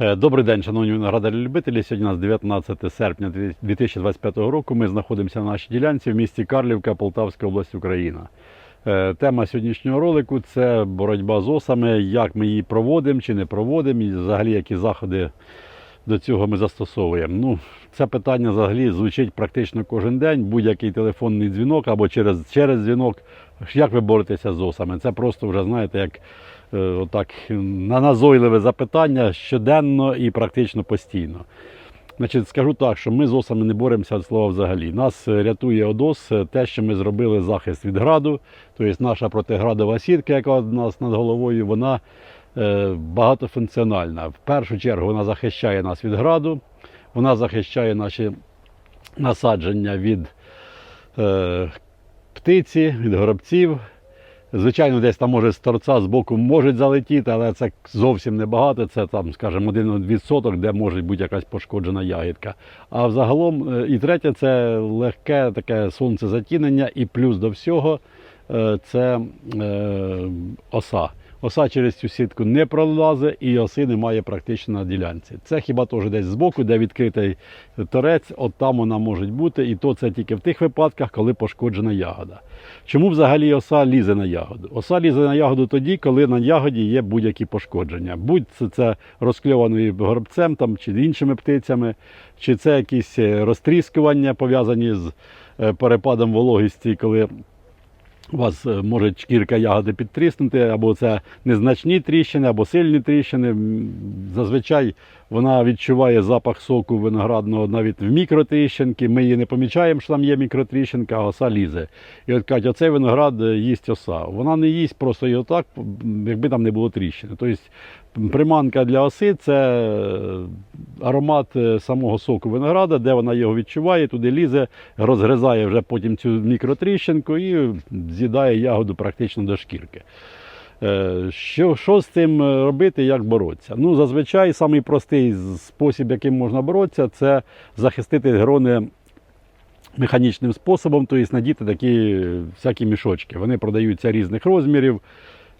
Е, Добрий день, шановні виноградарі-любителі. Сьогодні у нас 19 серпня 2025 року. Ми знаходимося на нашій ділянці в місті Карлівка, Полтавська область, Україна. Е, Тема сьогоднішнього ролику це боротьба з осами, як ми її проводимо чи не проводимо, і взагалі які заходи до цього ми застосовуємо. Ну, це питання взагалі звучить практично кожен день. Будь-який телефонний дзвінок або через, через дзвінок. Як ви боретеся з осами? Це просто вже знаєте, як отак на назойливе запитання щоденно і практично постійно. Значить, скажу так, що ми з осами не боремося від слова взагалі. Нас е, рятує ОДОС е, те, що ми зробили захист від граду, тобто наша протиградова сітка, яка у нас над головою, вона е, багатофункціональна. В першу чергу вона захищає нас від граду, вона захищає наші насадження від е, птиці, від горобців. Звичайно, десь там може з торця з боку можуть залетіти, але це зовсім небагато. Це там, скажімо, один відсоток, де може бути якась пошкоджена ягідка. А взагалом, е, і третє, це легке таке сонцезатінення, і плюс до всього е, це е, оса. Оса через цю сітку не пролазить і оси немає практично на ділянці. Це хіба теж десь збоку, де відкритий торець, от там вона може бути, і то це тільки в тих випадках, коли пошкоджена ягода. Чому взагалі оса лізе на ягоду? Оса лізе на ягоду тоді, коли на ягоді є будь-які пошкодження. Будь це, це розкльованою горобцем там, чи іншими птицями, чи це якісь е, розтріскування пов'язані з е, перепадом вологісті, коли у вас е, може шкірка ягоди підтріснути, або це незначні тріщини, або сильні тріщини. Зазвичай вона відчуває запах соку виноградного навіть в мікротріщинки. Ми її не помічаємо, що там є мікротріщинка, а оса лізе. І от кажуть, оцей виноград е, їсть оса. Вона не їсть просто його так, якби там не було тріщини. Тобто приманка для оси це е, аромат е, самого соку винограда, де вона його відчуває, туди лізе, розгризає вже потім цю мікротріщинку і з'їдає ягоду практично до шкірки. Е, Що, що з цим е, робити, як боротися? Ну, зазвичай самий простий спосіб, яким можна боротися, це захистити грони механічним способом, тобто надіти такі всякі мішочки. Вони продаються різних розмірів.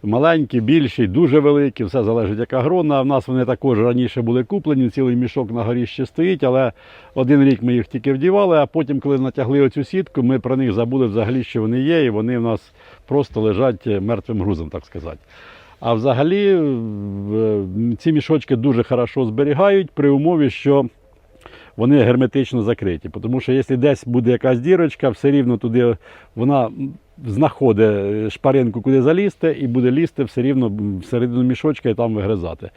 Маленькі, більші, дуже великі, все залежить яка грона. В нас вони також раніше були куплені, цілий мішок на горі ще стоїть, але один рік ми їх тільки вдівали, а потім, коли натягли оцю сітку, ми про них забули взагалі, що вони є, і вони в нас просто лежать мертвим грузом, так сказати. А взагалі ці мішочки дуже хорошо зберігають при умові, що вони герметично закриті. Тому що якщо десь буде якась дірочка, все рівно туди вона знаходить шпаринку, куди залізти, і буде лізти все рівно всередину мішочка і там вигризати.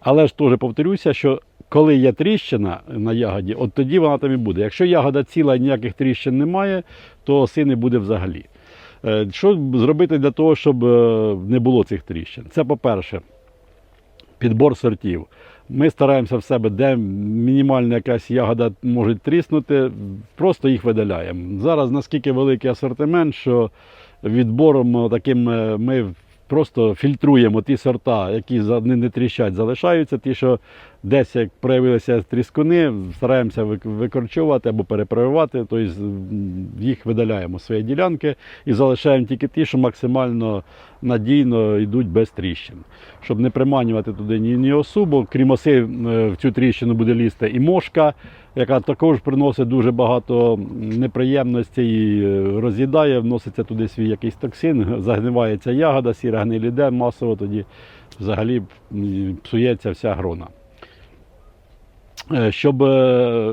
Але ж теж повторюся, що коли є тріщина на ягоді, от тоді вона там і буде. Якщо ягода ціла і ніяких тріщин немає, то оси не буде взагалі. Е, Що зробити для того, щоб е, не було цих тріщин? Це по-перше, підбор сортів. Ми стараємося в себе, де мінімальна якась ягода може тріснути, просто їх видаляємо. Зараз наскільки великий асортимент, що відбором таким е, ми просто фільтруємо ті сорта, які не тріщать, залишаються. Ті, що десь як проявилися тріскуни, стараємося вик- викорчовувати або перепрививати, тобто їх видаляємо з своєї ділянки і залишаємо тільки ті, що максимально надійно йдуть без тріщин. Щоб не приманювати туди ні, ні осу, бо крім оси в цю тріщину буде лізти і мошка, яка також приносить дуже багато неприємностей і е, роз'їдає, вноситься туди свій якийсь токсин, загнивається ягода, сіра гниль іде масово, тоді взагалі псується вся грона. Е, Щоб е,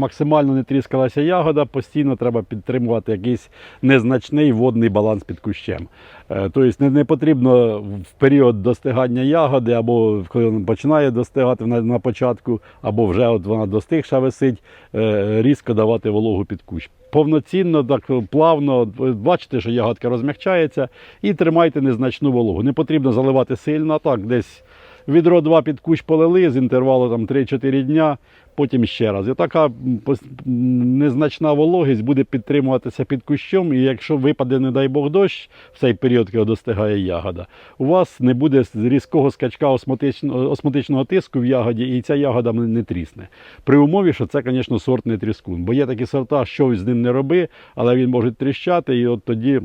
максимально не тріскалася ягода, постійно треба підтримувати якийсь незначний водний баланс під кущем. Е, Тобто не, потрібно в період достигання ягоди, або коли вона починає достигати на, початку, або вже от вона достигша висить, різко давати вологу під кущ. Повноцінно, так плавно, бачите, що ягодка розмягчається, і тримайте незначну вологу. Не потрібно заливати сильно, так десь відро два під кущ полили з інтервалу там 3-4 дня, потім ще раз. І така незначна вологість буде підтримуватися під кущом, і якщо випаде, не дай Бог, дощ в цей період, коли достигає ягода, у вас не буде різкого скачка осмотичного, осмотичного тиску в ягоді, і ця ягода не не трісне. При умові, що це, звісно, сорт не тріскун. Бо є такі сорта, що з ним не роби, але він може тріщати, і от тоді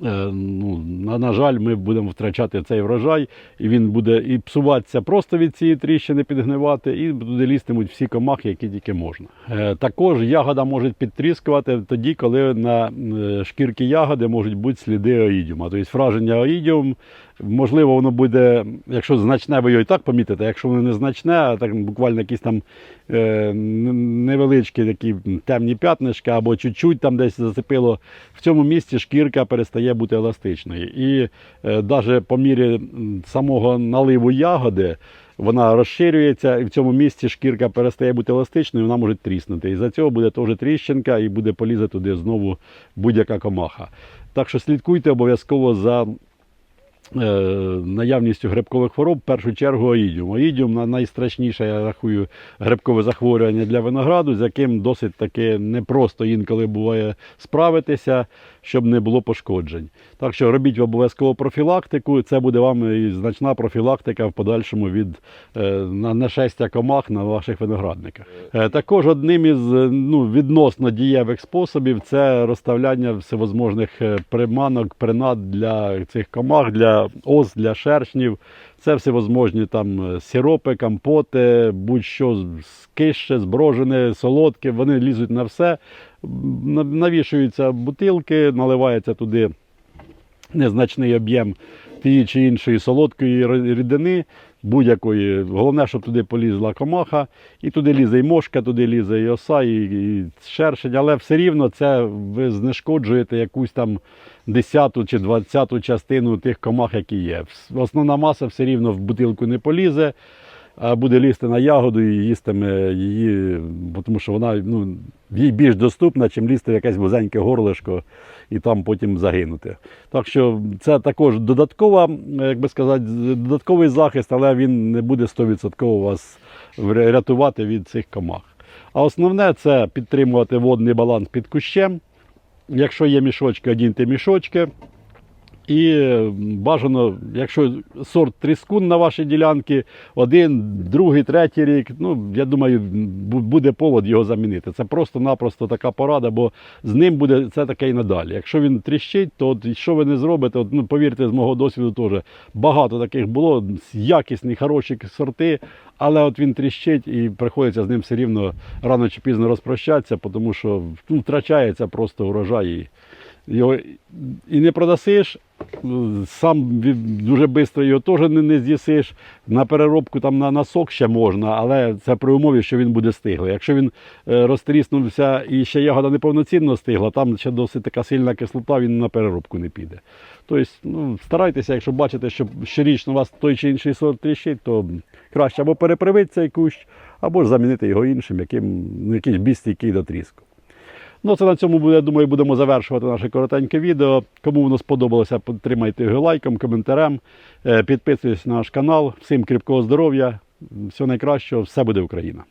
Ну, на, жаль, ми будемо втрачати цей врожай, і він буде і псуватися просто від цієї тріщини, підгнивати, і туди лізтимуть всі комахи, які тільки можна. Е, Також ягода може підтріскувати тоді, коли на е, шкірки ягоди можуть бути сліди оїдіума. Тобто враження оїдіум, можливо, воно буде, якщо значне, ви його і так помітите, якщо воно не значне, а так буквально якісь там е, невеличкі такі темні п'ятнишки або чуть-чуть там десь зацепило, в цьому місці шкірка перестає бути еластичною. І навіть по мірі самого наливу ягоди вона розширюється, і в цьому місці шкірка перестає бути еластичною, вона може тріснути. І за цього буде теж тріщинка і буде полізе туди знову будь-яка комаха. Так що слідкуйте обов'язково за е, наявністю грибкових хвороб, в першу чергу оїдіум. Оїдіум на- найстрашніше, я рахую, грибкове захворювання для винограду, з яким досить таки непросто інколи буває справитися, щоб не було пошкоджень. Так що робіть обов'язково профілактику, це буде вам і значна профілактика в подальшому від е, нашестя комах на ваших виноградниках. Е, Також одним із е, ну, відносно дієвих способів це розставляння всевозможних е, приманок, принад для цих комах, для ос, для шершнів. Це всевозможні там е, сиропи, компоти, будь-що кище, зброжене, солодке. Вони лізуть на все. Навішуються бутилки, наливається туди незначний об'єм тієї чи іншої солодкої рідини, будь-якої. Головне, щоб туди полізла комаха, і туди лізе і мошка, туди лізе і оса, і, і шершень, але все рівно це ви знешкоджуєте якусь там десяту чи двадцяту частину тих комах, які є. Основна маса все рівно в бутилку не полізе. А буде лізти на ягоду і їстиме її, тому що вона ну, їй більш доступна, чим лізти в якесь вузеньке горлишко і там потім загинути. Так що це також додаткова, як би сказати, додатковий захист, але він не буде 100% вас рятувати від цих комах. А основне це підтримувати водний баланс під кущем. Якщо є мішочки, одіньте мішочки. І бажано, якщо сорт тріскун на вашій ділянці, один, другий, третій рік, ну я думаю, буде повод його замінити. Це просто-напросто така порада, бо з ним буде це таке і надалі. Якщо він тріщить, то от, що ви не зробите, от, ну, повірте, з мого досвіду теж багато таких було, якісні, хороші сорти, але от він тріщить і приходиться з ним все рівно рано чи пізно розпрощатися, тому що ну, втрачається просто урожай. І, його і не продасиш, сам дуже швидко його теж не, не з'їсиш. На переробку там на, на сок ще можна, але це при умові, що він буде стиглий. Якщо він е, розтріснувся і ще ягода неповноцінно стигла, там ще досить така сильна кислота, він на переробку не піде. Тобто, ну, старайтеся, якщо бачите, що щорічно у вас той чи інший сорт тріщить, то краще або перепривити цей кущ, або ж замінити його іншим, яким, ну, якийсь більш стійкий до тріску. Ну, це на цьому буде, я думаю, будемо завершувати наше коротеньке відео. Кому воно сподобалося, підтримайте його лайком, коментарем, Е, підписуйтесь на наш канал. Всім кріпкого здоров'я, всього найкращого, все буде Україна.